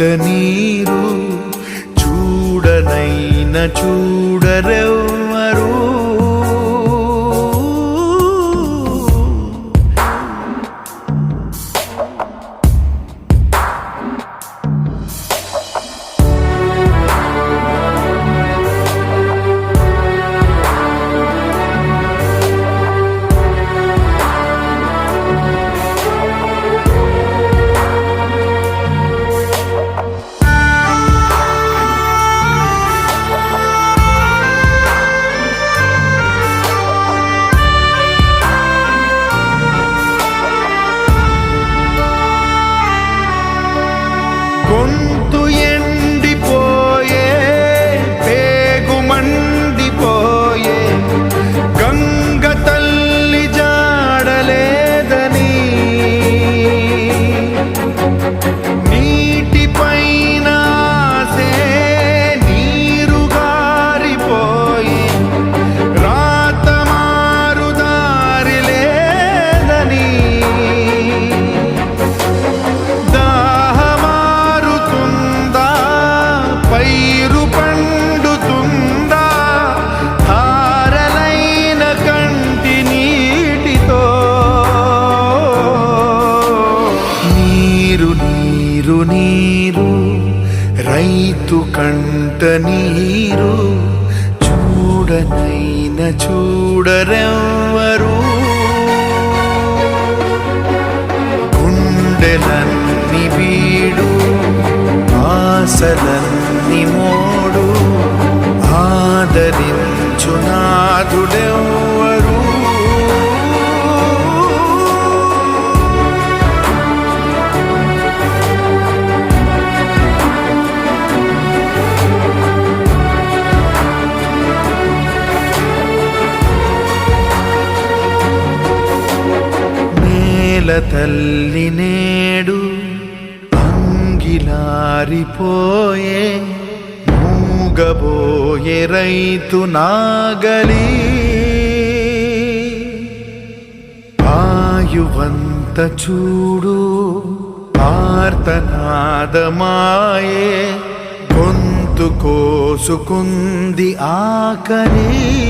కంట నీరు చూడనైన చూడరెవ్వరు రైతు కంట నీరు చూడనైన చూడరెవ్వరు. గుండెలన్ని వీడు ఆశలన్ని మోడు ఆదరించు నేల తల్లి నేడు అంగిలారిపోయే మూగబోయే రైతు నాగలి. ఆయువంత చూడు ఆర్తనాదమాయే గొంతు కోసుకుంది ఆకలి.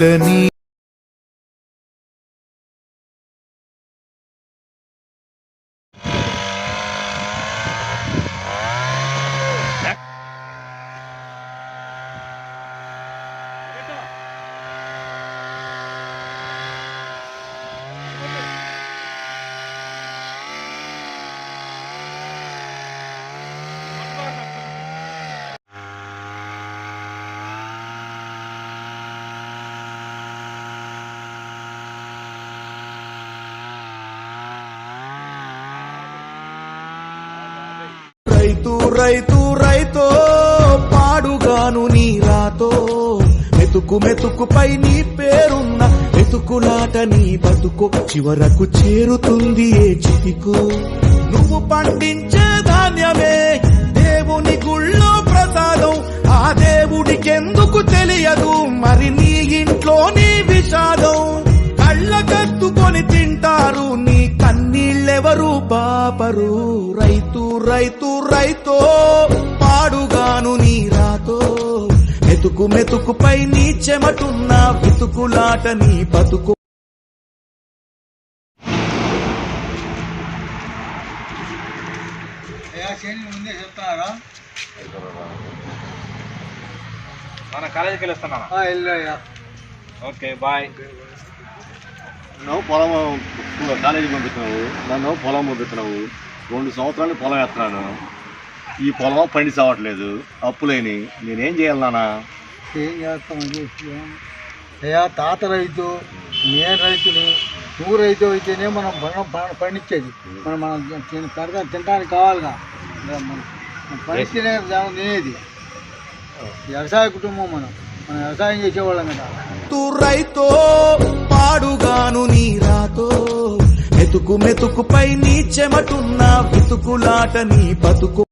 కంట రైతు రైతో పాడుగాను నీ రాతో. మెతుకు మెతుకుపై నీ పేరున్న మెతుకులాట నీ బతుకు చివరకు చేరుతుంది ఏ చితికు. నువ్వు పండించే ధాన్యమే దేవుని గుళ్ళో ప్రసాదం. ఆ దేవుడికెందుకు తెలియదు మరి నీ ఇంట్లోని విషాదం. కళ్ళ కత్తుకొని తిండి కన్నీళ్ళెవరు పాపరు? రైతు రైతు రైతో. పాడుగాను నీ రాతో. మెతుకు మెతుకుపై నీ చెమటున్న వెతుకులాట నీ బతుకు. ముందే మన కాలేజీకి వెళ్ళొస్తున్నా ఓకే బాయ్. నువ్వు పొలం కాలేజీకి పంపిస్తున్నావు నన్ను పొలం పంపిస్తున్నావు రెండు సంవత్సరాలు పొలం వేస్తున్నాను ఈ పొలం పండి చావట్లేదు అప్పులేని. నేనేం చేయాలి నాన్న? ఏం చేస్తామని అయ్యా తాత రైతు నేను రైతుని నువ్వు రైతు అయితేనే మనం పండ పండ- పండించేది. మనం మనం తినడానికి కావాలిగా. కదా తినేది వ్యవసాయ కుటుంబం మనం. మనం వ్యవసాయం చేసేవాళ్ళం కదా. రైతో పాడుగాను నీ రాతో. మెతుకు మెతుకుపై నీ చెమటున్న వెతుకులాట నీ బతుకు.